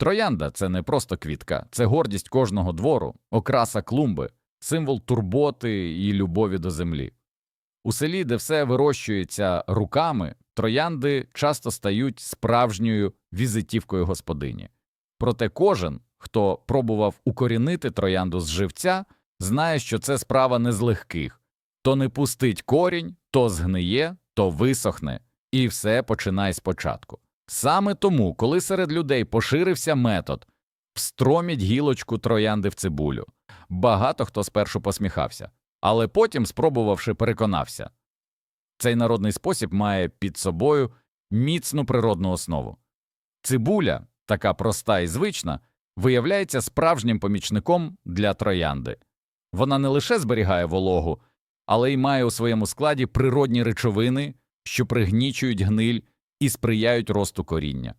Троянда це не просто квітка, це гордість кожного двору, окраса клумби, символ турботи і любові до землі. У селі, де все вирощується руками, троянди часто стають справжньою візитівкою господині. Проте кожен, хто пробував укорінити троянду з живця, знає, що це справа не з легких то не пустить корінь, то згниє, то висохне, і все починає спочатку. Саме тому, коли серед людей поширився метод встроміть гілочку троянди в цибулю, багато хто спершу посміхався, але потім, спробувавши, переконався. Цей народний спосіб має під собою міцну природну основу. Цибуля, така проста і звична, виявляється справжнім помічником для троянди. Вона не лише зберігає вологу, але й має у своєму складі природні речовини, що пригнічують гниль і сприяють росту коріння.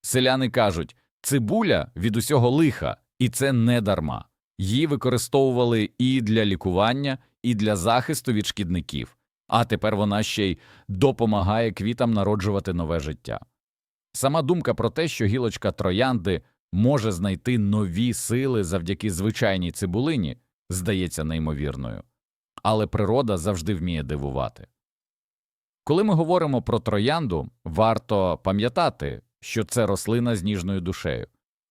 Селяни кажуть, цибуля від усього лиха, і це не дарма. Її використовували і для лікування, і для захисту від шкідників, а тепер вона ще й допомагає квітам народжувати нове життя. Сама думка про те, що гілочка троянди може знайти нові сили завдяки звичайній цибулині, здається неймовірною. Але природа завжди вміє дивувати. Коли ми говоримо про троянду, варто пам'ятати, що це рослина з ніжною душею.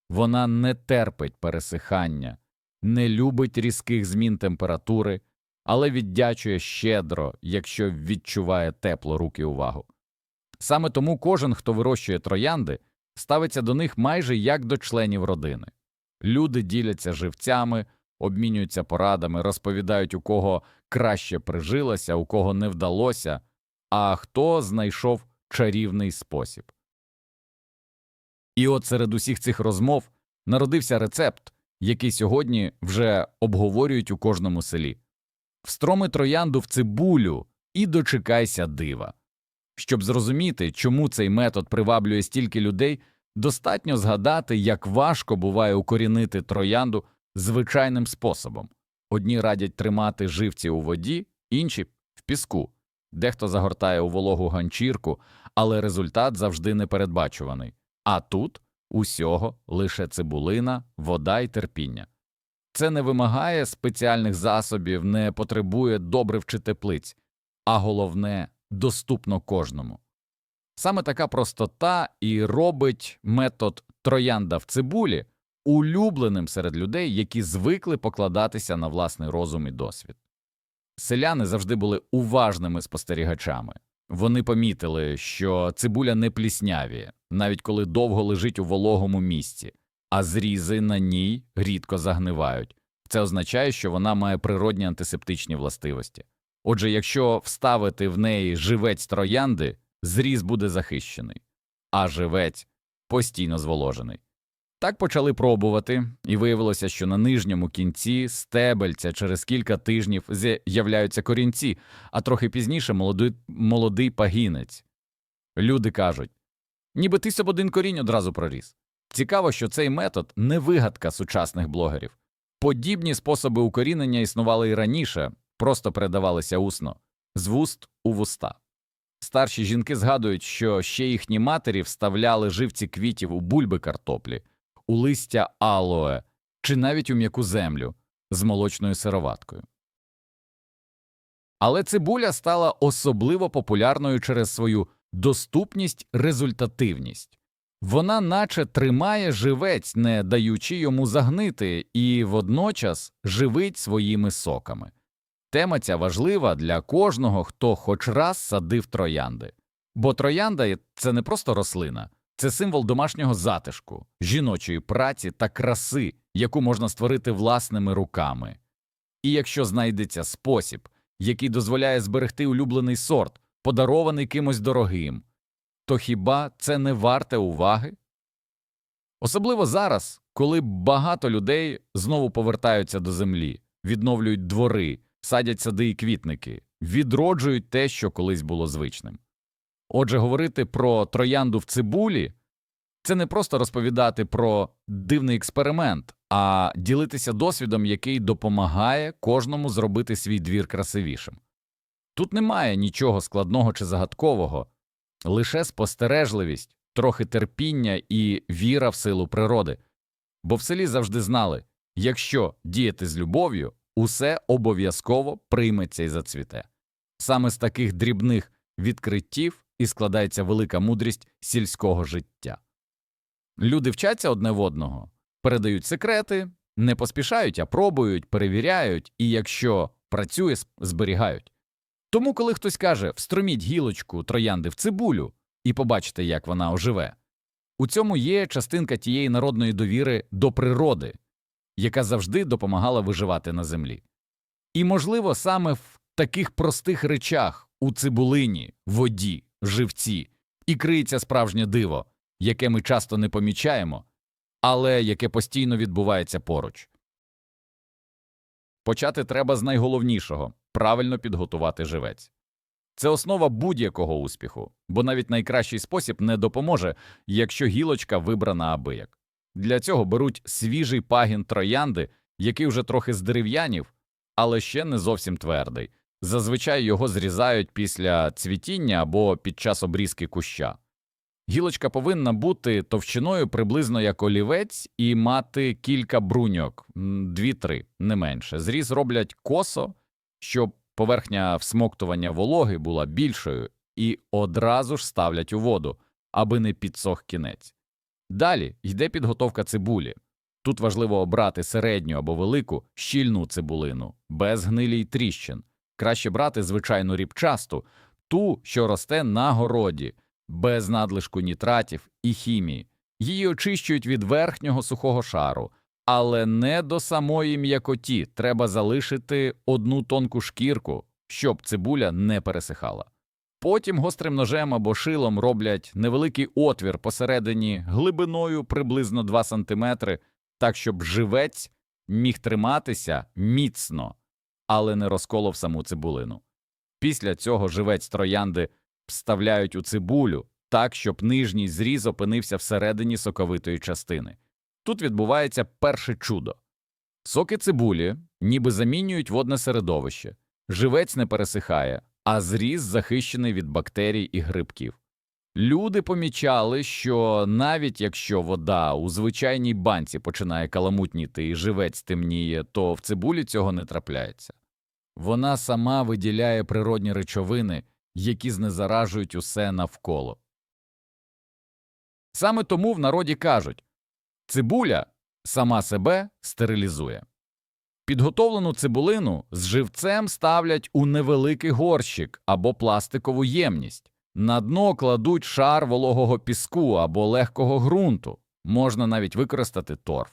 Вона не терпить пересихання, не любить різких змін температури, але віддячує щедро, якщо відчуває тепло рук і увагу. Саме тому кожен, хто вирощує троянди, ставиться до них майже як до членів родини. Люди діляться живцями, обмінюються порадами, розповідають, у кого краще прижилося, у кого не вдалося, а хто знайшов чарівний спосіб. І от серед усіх цих розмов народився рецепт, який сьогодні вже обговорюють у кожному селі встроми троянду в цибулю і дочекайся дива. Щоб зрозуміти, чому цей метод приваблює стільки людей, достатньо згадати, як важко буває укорінити троянду звичайним способом. Одні радять тримати живці у воді, інші в піску, дехто загортає у вологу ганчірку, але результат завжди непередбачуваний. А тут усього лише цибулина, вода і терпіння. Це не вимагає спеціальних засобів, не потребує добрив чи теплиць, а головне доступно кожному. Саме така простота і робить метод троянда в цибулі улюбленим серед людей, які звикли покладатися на власний розум і досвід. Селяни завжди були уважними спостерігачами. Вони помітили, що цибуля не пліснявіє, навіть коли довго лежить у вологому місці, а зрізи на ній рідко загнивають. Це означає, що вона має природні антисептичні властивості. Отже, якщо вставити в неї живець троянди, зріз буде захищений, а живець постійно зволожений. Так почали пробувати, і виявилося, що на нижньому кінці стебельця через кілька тижнів з'являються корінці, а трохи пізніше молодий, молодий пагінець. Люди кажуть ніби ти соб один корінь одразу проріс. Цікаво, що цей метод не вигадка сучасних блогерів. Подібні способи укорінення існували і раніше, просто передавалися усно, з вуст у вуста. Старші жінки згадують, що ще їхні матері вставляли живці квітів у бульби картоплі у листя алоe чи навіть у м'яку землю з молочною сироваткою. Але цибуля стала особливо популярною через свою доступність, результативність. Вона наче тримає живець, не даючи йому загнити, і водночас живить своїми соками. Тема ця важлива для кожного, хто хоч раз садив троянди. Бо троянда це не просто рослина, це символ домашнього затишку, жіночої праці та краси, яку можна створити власними руками. І якщо знайдеться спосіб, який дозволяє зберегти улюблений сорт, подарований кимось дорогим, то хіба це не варте уваги? Особливо зараз, коли багато людей знову повертаються до землі, відновлюють двори, садять сади і квітники, відроджують те, що колись було звичним. Отже, говорити про троянду в цибулі це не просто розповідати про дивний експеримент, а ділитися досвідом, який допомагає кожному зробити свій двір красивішим. Тут немає нічого складного чи загадкового, лише спостережливість, трохи терпіння і віра в силу природи. Бо в селі завжди знали, якщо діяти з любов'ю, усе обов'язково прийметься і зацвіте. Саме з таких дрібних відкриттів і складається велика мудрість сільського життя. Люди вчаться одне в одного, передають секрети, не поспішають, а пробують, перевіряють, і якщо працює, зберігають. Тому, коли хтось каже встроміть гілочку троянди в цибулю і побачите, як вона оживе, у цьому є частинка тієї народної довіри до природи, яка завжди допомагала виживати на землі. І, можливо, саме в таких простих речах у цибулині, воді, живці і криється справжнє диво, яке ми часто не помічаємо, але яке постійно відбувається поруч. Почати треба з найголовнішого правильно підготувати живець. Це основа будь-якого успіху, бо навіть найкращий спосіб не допоможе, якщо гілочка вибрана абияк. Для цього беруть свіжий пагін троянди, який вже трохи здерев'янів, але ще не зовсім твердий. Зазвичай його зрізають після цвітіння або під час обрізки куща. Гілочка повинна бути товщиною приблизно як олівець і мати кілька бруньок, дві-три, не менше. Зріз роблять косо, щоб поверхня всмоктування вологи була більшою, і одразу ж ставлять у воду, аби не підсох кінець. Далі йде підготовка цибулі. Тут важливо обрати середню або велику щільну цибулину, без гнилі тріщин. Краще брати звичайну ріпчасту, ту, що росте на городі, без надлишку нітратів і хімії. Її очищують від верхнього сухого шару, але не до самої м'якоті треба залишити одну тонку шкірку, щоб цибуля не пересихала. Потім гострим ножем або шилом роблять невеликий отвір посередині глибиною приблизно 2 см, так щоб живець міг триматися міцно, але не розколов саму цибулину. Після цього живець троянди вставляють у цибулю так, щоб нижній зріз опинився всередині соковитої частини. Тут відбувається перше чудо. Соки цибулі ніби замінюють водне середовище, живець не пересихає, а зріз захищений від бактерій і грибків. Люди помічали, що навіть якщо вода у звичайній банці починає каламутніти і живець темніє, то в цибулі цього не трапляється. Вона сама виділяє природні речовини, які знезаражують усе навколо. Саме тому в народі кажуть цибуля сама себе стерилізує. Підготовлену цибулину з живцем ставлять у невеликий горщик або пластикову ємність. На дно кладуть шар вологого піску або легкого ґрунту, можна навіть використати торф.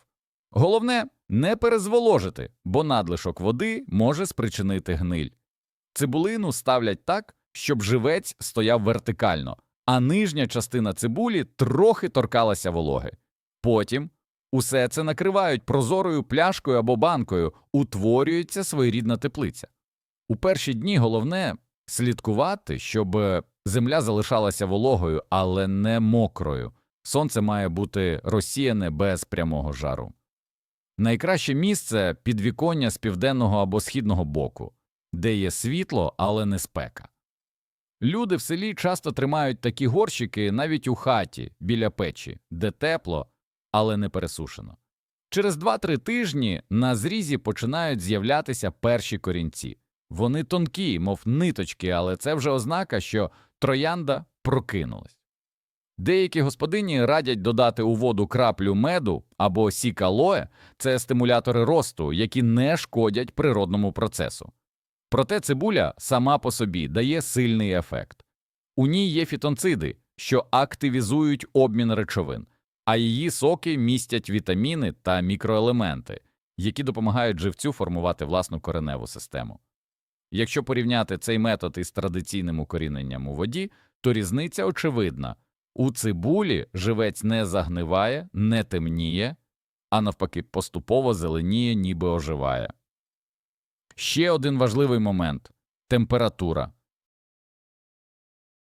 Головне не перезволожити, бо надлишок води може спричинити гниль. Цибулину ставлять так, щоб живець стояв вертикально, а нижня частина цибулі трохи торкалася вологи. Потім усе це накривають прозорою пляшкою або банкою, утворюється своєрідна теплиця. У перші дні головне слідкувати, щоб земля залишалася вологою, але не мокрою. Сонце має бути розсіяне без прямого жару. Найкраще місце підвіконня з південного або східного боку, де є світло, але не спека. Люди в селі часто тримають такі горщики навіть у хаті біля печі, де тепло, але не пересушено. Через 2-3 тижні на зрізі починають з'являтися перші корінці. Вони тонкі, мов ниточки, але це вже ознака, що троянда прокинулась. Деякі господині радять додати у воду краплю меду або сік алоє – це стимулятори росту, які не шкодять природному процесу. Проте цибуля сама по собі дає сильний ефект. У ній є фітонциди, що активізують обмін речовин, а її соки містять вітаміни та мікроелементи, які допомагають живцю формувати власну кореневу систему. Якщо порівняти цей метод із традиційним укоріненням у воді, то різниця очевидна. У цибулі живець не загниває, не темніє, а навпаки поступово зеленіє, ніби оживає. Ще один важливий момент – температура.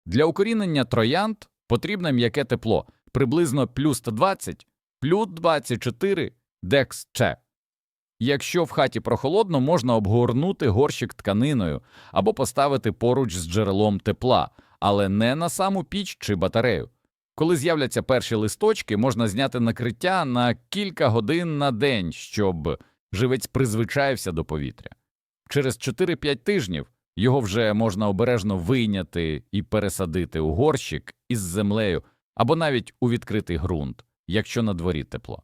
Для укорінення троянд потрібне м'яке тепло приблизно плюс 120, плюс 24 декс-че. Якщо в хаті прохолодно, можна обгорнути горщик тканиною або поставити поруч з джерелом тепла, але не на саму піч чи батарею. Коли з'являться перші листочки, можна зняти накриття на кілька годин на день, щоб живець призвичаєвся до повітря. Через 4-5 тижнів його вже можна обережно вийняти і пересадити у горщик із землею або навіть у відкритий ґрунт, якщо на дворі тепло.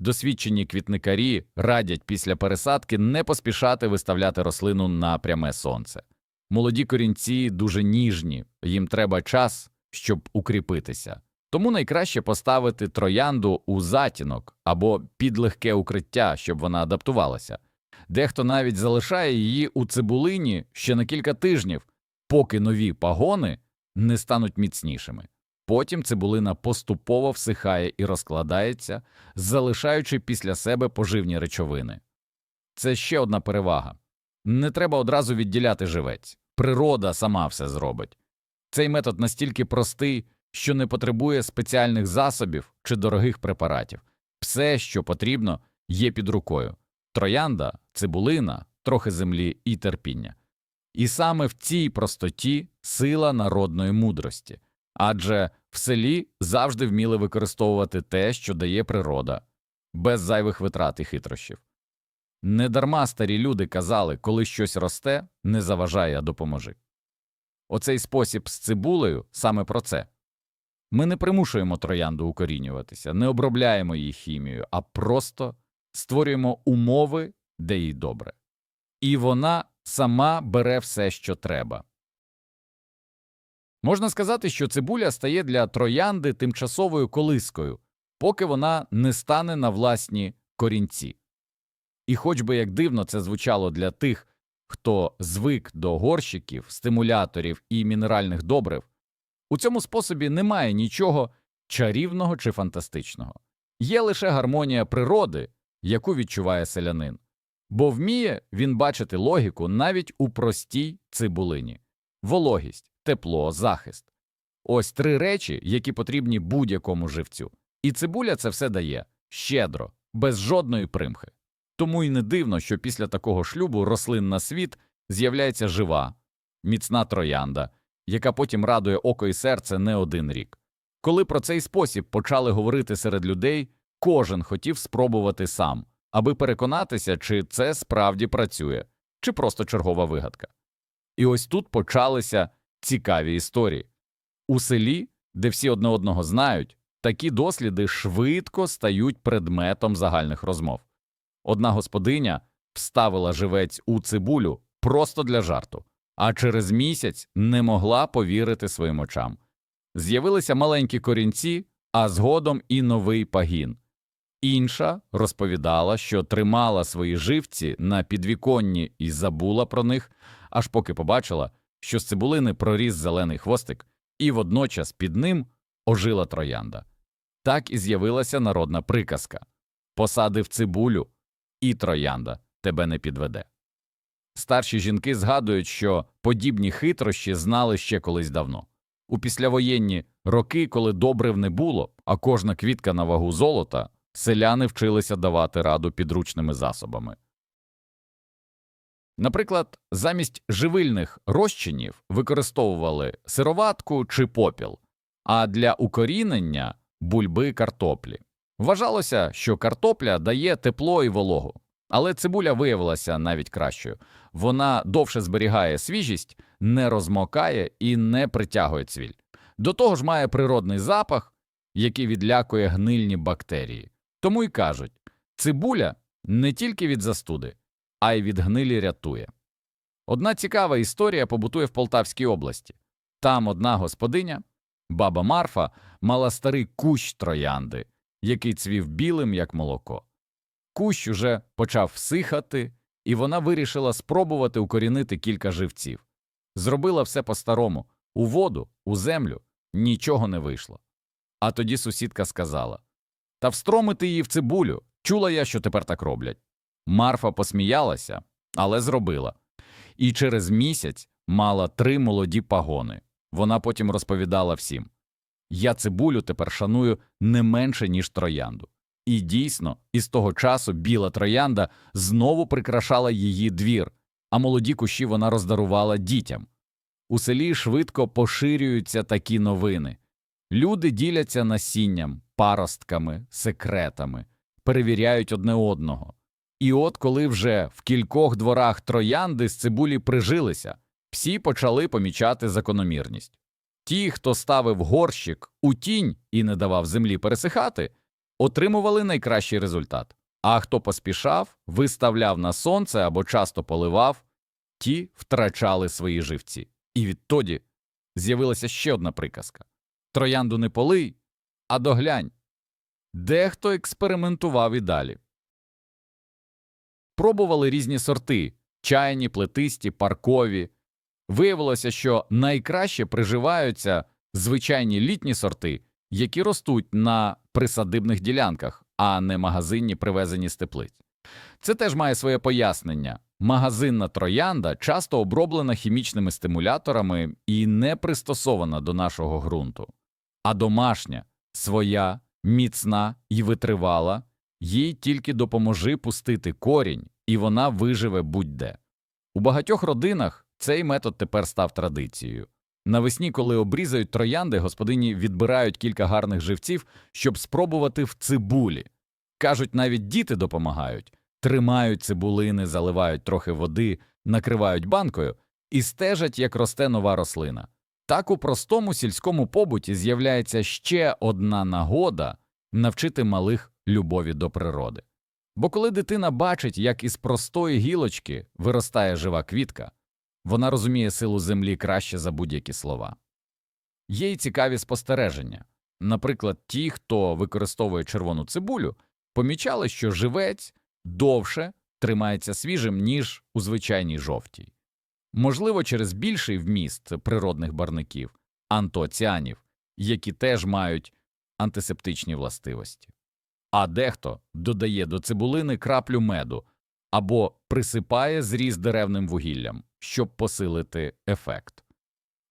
Досвідчені квітникарі радять після пересадки не поспішати виставляти рослину на пряме сонце. Молоді корінці дуже ніжні, їм треба час, щоб укріпитися. Тому найкраще поставити троянду у затінок або під легке укриття, щоб вона адаптувалася. Дехто навіть залишає її у цибулині ще на кілька тижнів, поки нові пагони не стануть міцнішими. Потім цибулина поступово всихає і розкладається, залишаючи після себе поживні речовини. Це ще одна перевага. Не треба одразу відділяти живець. Природа сама все зробить. Цей метод настільки простий, що не потребує спеціальних засобів чи дорогих препаратів. Все, що потрібно, є під рукою троянда, цибулина, трохи землі і терпіння. І саме в цій простоті сила народної мудрості, адже в селі завжди вміли використовувати те, що дає природа, без зайвих витрат і хитрощів. Недарма старі люди казали, коли щось росте, не заважає, а допоможи. Оцей спосіб з цибулею саме про це. Ми не примушуємо троянду укорінюватися, не обробляємо її хімією, а просто створюємо умови, де їй добре. І вона сама бере все, що треба. Можна сказати, що цибуля стає для троянди тимчасовою колискою, поки вона не стане на власні корінці. І хоч би як дивно це звучало для тих, хто звик до горщиків, стимуляторів і мінеральних добрив, у цьому способі немає нічого чарівного чи фантастичного. Є лише гармонія природи, яку відчуває селянин, бо вміє він бачити логіку навіть у простій цибулині вологість, тепло, захист. Ось три речі, які потрібні будь-якому живцю. І цибуля це все дає щедро, без жодної примхи. Тому й не дивно, що після такого шлюбу рослин на світ з'являється жива, міцна троянда, яка потім радує око і серце не один рік. Коли про цей спосіб почали говорити серед людей, кожен хотів спробувати сам, аби переконатися, чи це справді працює, чи просто чергова вигадка. І ось тут почалися цікаві історії. У селі, де всі одне одного знають, такі досліди швидко стають предметом загальних розмов. Одна господиня вставила живець у цибулю просто для жарту, а через місяць не могла повірити своїм очам. З'явилися маленькі корінці, а згодом і новий пагін. Інша розповідала, що тримала свої живці на підвіконні і забула про них, аж поки побачила, що з цибулини проріс зелений хвостик, і водночас під ним ожила троянда. Так і з'явилася народна приказка посадив цибулю, і троянда тебе не підведе. Старші жінки згадують, що подібні хитрощі знали ще колись давно. У післявоєнні роки, коли добрив не було, а кожна квітка на вагу золота, селяни вчилися давати раду підручними засобами. Наприклад, замість живильних розчинів використовували сироватку чи попіл, а для укорінення бульби картоплі. Вважалося, що картопля дає тепло і вологу, але цибуля виявилася навіть кращою. Вона довше зберігає свіжість, не розмокає і не притягує цвіль. До того ж має природний запах, який відлякує гнильні бактерії. Тому й кажуть, цибуля не тільки від застуди, а й від гнилі рятує. Одна цікава історія побутує в Полтавській області. Там одна господиня, баба Марфа, мала старий кущ троянди, який цвів білим, як молоко. Кущ уже почав всихати, і вона вирішила спробувати укорінити кілька живців. Зробила все по-старому у воду, у землю нічого не вийшло. А тоді сусідка сказала Та встромити її в цибулю. Чула я, що тепер так роблять. Марфа посміялася, але зробила. І через місяць мала три молоді пагони. Вона потім розповідала всім Я цибулю тепер шаную не менше, ніж троянду. І дійсно, із того часу біла троянда знову прикрашала її двір, а молоді кущі вона роздарувала дітям. У селі швидко поширюються такі новини. Люди діляться насінням, паростками, секретами, перевіряють одне одного. І от коли вже в кількох дворах троянди з цибулі прижилися, всі почали помічати закономірність. Ті, хто ставив горщик у тінь і не давав землі пересихати, отримували найкращий результат. А хто поспішав, виставляв на сонце або часто поливав, ті втрачали свої живці. І відтоді з'явилася ще одна приказка Троянду не полий, а доглянь. Дехто експериментував і далі. Пробували різні сорти чайні, плетисті, паркові. Виявилося, що найкраще приживаються звичайні літні сорти, які ростуть на присадибних ділянках, а не магазинні, привезені з теплиць. Це теж має своє пояснення. Магазинна троянда часто оброблена хімічними стимуляторами і не пристосована до нашого ґрунту, а домашня, своя, міцна і витривала, їй тільки допоможи пустити корінь, і вона виживе будь-де. У багатьох родинах цей метод тепер став традицією. Навесні, коли обрізають троянди, господині відбирають кілька гарних живців, щоб спробувати в цибулі. Кажуть, навіть діти допомагають, тримають цибулини, заливають трохи води, накривають банкою і стежать, як росте нова рослина. Так у простому сільському побуті з'являється ще одна нагода навчити малих любові до природи. Бо коли дитина бачить, як із простої гілочки виростає жива квітка, вона розуміє силу землі краще за будь-які слова. Є й цікаві спостереження. Наприклад, ті, хто використовує червону цибулю, помічали, що живець довше тримається свіжим, ніж у звичайній жовтій. Можливо, через більший вміст природних барників, антоціанів, які теж мають антисептичні властивості. А дехто додає до цибулини краплю меду або присипає зріз деревним вугіллям, щоб посилити ефект.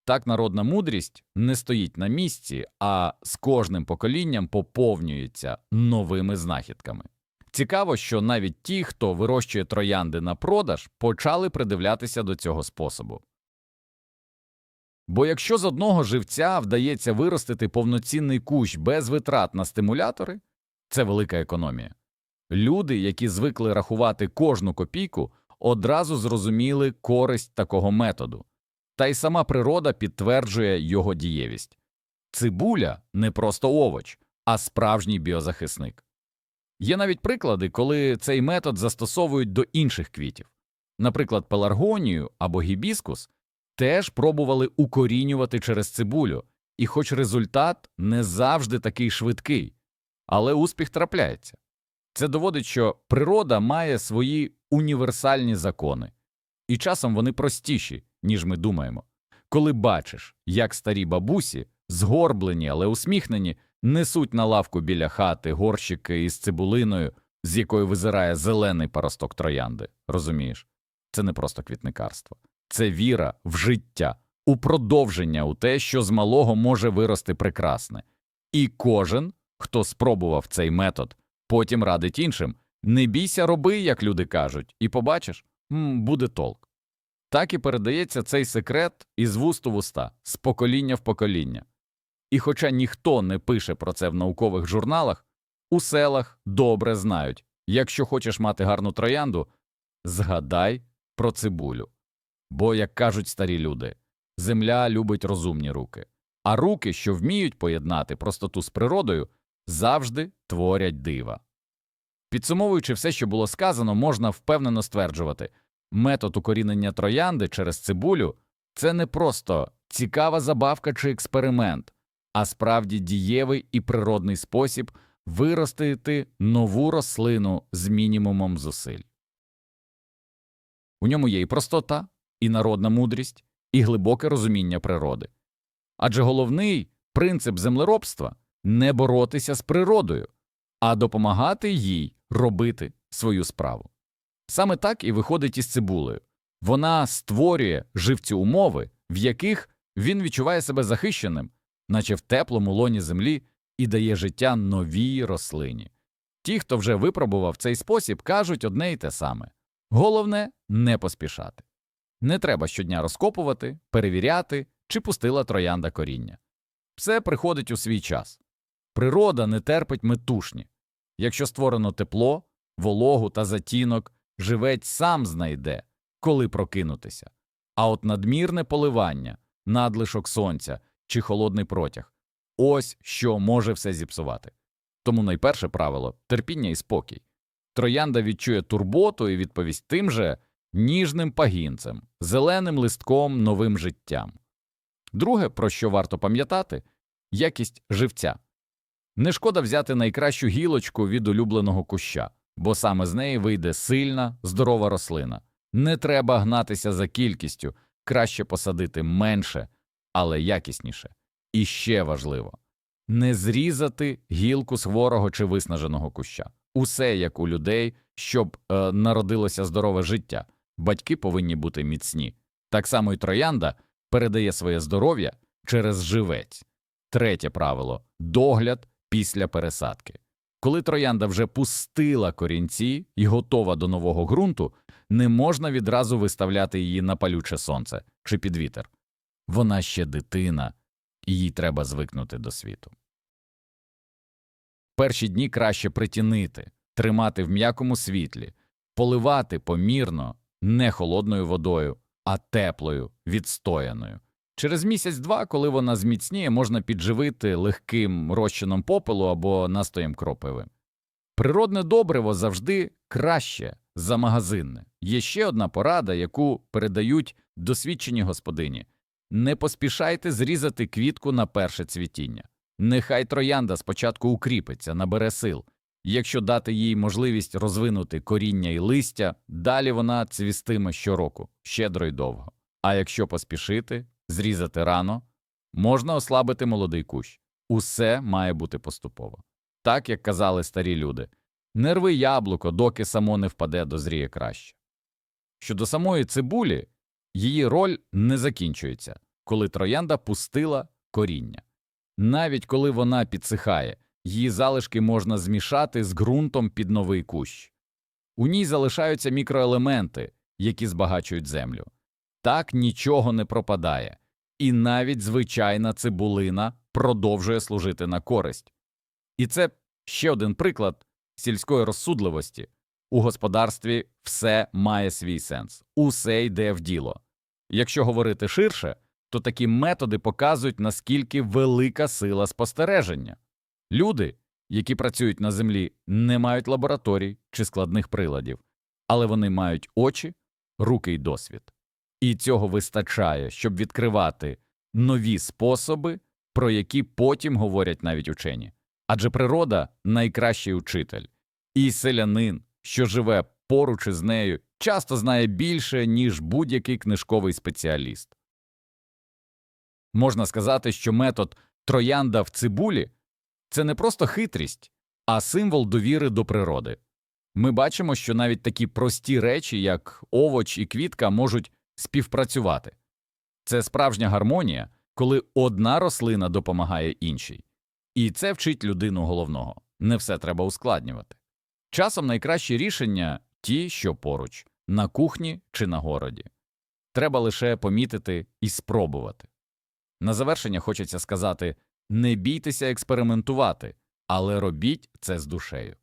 Так народна мудрість не стоїть на місці, а з кожним поколінням поповнюється новими знахідками. Цікаво, що навіть ті, хто вирощує троянди на продаж, почали придивлятися до цього способу. Бо якщо з одного живця вдається виростити повноцінний кущ без витрат на стимулятори, це велика економія. Люди, які звикли рахувати кожну копійку, одразу зрозуміли користь такого методу, та й сама природа підтверджує його дієвість. Цибуля не просто овоч, а справжній біозахисник. Є навіть приклади, коли цей метод застосовують до інших квітів. Наприклад, пеларгонію або гібіскус теж пробували укорінювати через цибулю, і хоч результат не завжди такий швидкий, але успіх трапляється. Це доводить, що природа має свої універсальні закони, і часом вони простіші, ніж ми думаємо. Коли бачиш, як старі бабусі, згорблені, але усміхнені, несуть на лавку біля хати горщики із цибулиною, з якої визирає зелений паросток троянди, розумієш? Це не просто квітникарство, це віра в життя, у продовження у те, що з малого може вирости прекрасне. І кожен, хто спробував цей метод, потім радить іншим не бійся, роби, як люди кажуть, і побачиш буде толк. Так і передається цей секрет із вуст у вуста, з покоління в покоління. І хоча ніхто не пише про це в наукових журналах, у селах добре знають якщо хочеш мати гарну троянду, згадай про цибулю. Бо, як кажуть старі люди, земля любить розумні руки, а руки, що вміють поєднати простоту з природою, завжди творять дива. Підсумовуючи все, що було сказано, можна впевнено стверджувати метод укорінення троянди через цибулю це не просто цікава забавка чи експеримент, а справді дієвий і природний спосіб виростити нову рослину з мінімумом зусиль. У ньому є і простота, і народна мудрість, і глибоке розуміння природи. Адже головний принцип землеробства не боротися з природою, а допомагати їй робити свою справу. Саме так і виходить із цибулею. Вона створює живці умови, в яких він відчуває себе захищеним, наче в теплому лоні землі, і дає життя новій рослині. Ті, хто вже випробував цей спосіб, кажуть одне й те саме головне не поспішати. Не треба щодня розкопувати, перевіряти, чи пустила троянда коріння. Все приходить у свій час. Природа не терпить метушні. Якщо створено тепло, вологу та затінок, живець сам знайде, коли прокинутися. А от надмірне поливання, надлишок сонця чи холодний протяг ось що може все зіпсувати. Тому найперше правило терпіння і спокій. Троянда відчує турботу і відповість тим же ніжним пагінцем, зеленим листком, новим життям. Друге, про що варто пам'ятати якість живця. Не шкода взяти найкращу гілочку від улюбленого куща, бо саме з неї вийде сильна, здорова рослина. Не треба гнатися за кількістю, краще посадити менше, але якісніше. І ще важливо не зрізати гілку з хворого чи виснаженого куща. Усе як у людей, щоб е, народилося здорове життя. Батьки повинні бути міцні. Так само й троянда передає своє здоров'я через живець. Третє правило догляд після пересадки. Коли троянда вже пустила корінці і готова до нового ґрунту, не можна відразу виставляти її на палюче сонце чи під вітер. Вона ще дитина, і їй треба звикнути до світу. Перші дні краще притінити, тримати в м'якому світлі, поливати помірно, не холодною водою, а теплою, відстояною. Через місяць-два, коли вона зміцніє, можна підживити легким розчином попелу або настоєм кропиви. Природне добриво завжди краще за магазинне. Є ще одна порада, яку передають досвідчені господині не поспішайте зрізати квітку на перше цвітіння. Нехай троянда спочатку укріпиться, набере сил. Якщо дати їй можливість розвинути коріння і листя, далі вона цвістиме щороку, щедро й довго. А якщо поспішити, зрізати рано, можна ослабити молодий кущ. Усе має бути поступово. Так як казали старі люди не рви яблуко, доки само не впаде, дозріє краще. Щодо самої цибулі, її роль не закінчується, коли троянда пустила коріння. Навіть коли вона підсихає, її залишки можна змішати з ґрунтом під новий кущ. У ній залишаються мікроелементи, які збагачують землю. Так нічого не пропадає, і навіть звичайна цибулина продовжує служити на користь. І це ще один приклад сільської розсудливості. У господарстві все має свій сенс, усе йде в діло. Якщо говорити ширше, то такі методи показують, наскільки велика сила спостереження. Люди, які працюють на землі, не мають лабораторій чи складних приладів, але вони мають очі, руки й досвід. І цього вистачає, щоб відкривати нові способи, про які потім говорять навіть учені. Адже природа найкращий учитель, і селянин, що живе поруч із нею, часто знає більше, ніж будь-який книжковий спеціаліст. Можна сказати, що метод троянда в цибулі це не просто хитрість, а символ довіри до природи. Ми бачимо, що навіть такі прості речі, як овоч і квітка, можуть співпрацювати. Це справжня гармонія, коли одна рослина допомагає іншій. І це вчить людину головного не все треба ускладнювати. Часом найкращі рішення ті, що поруч, на кухні чи на городі. Треба лише помітити і спробувати. На завершення хочеться сказати не бійтеся експериментувати, але робіть це з душею.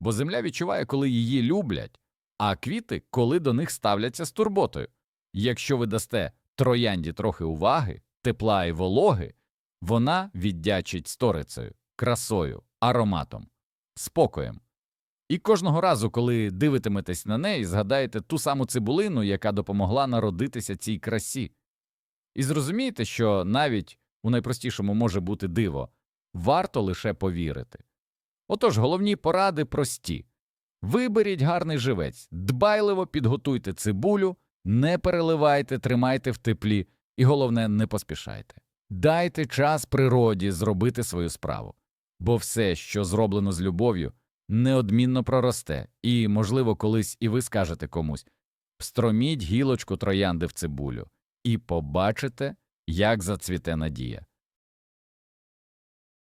Бо земля відчуває, коли її люблять, а квіти, коли до них ставляться з турботою. Якщо ви дасте троянді трохи уваги, тепла і вологи, вона віддячить сторицею, красою, ароматом, спокоєм. І кожного разу, коли дивитиметесь на неї, згадаєте ту саму цибулину, яка допомогла народитися цій красі. І зрозумійте, що навіть у найпростішому може бути диво, варто лише повірити. Отож, головні поради прості виберіть гарний живець, дбайливо підготуйте цибулю, не переливайте, тримайте в теплі, і головне, не поспішайте. Дайте час природі зробити свою справу, бо все, що зроблено з любов'ю, неодмінно проросте, і, можливо, колись і ви скажете комусь встроміть гілочку троянди в цибулю і побачите, як зацвіте надія.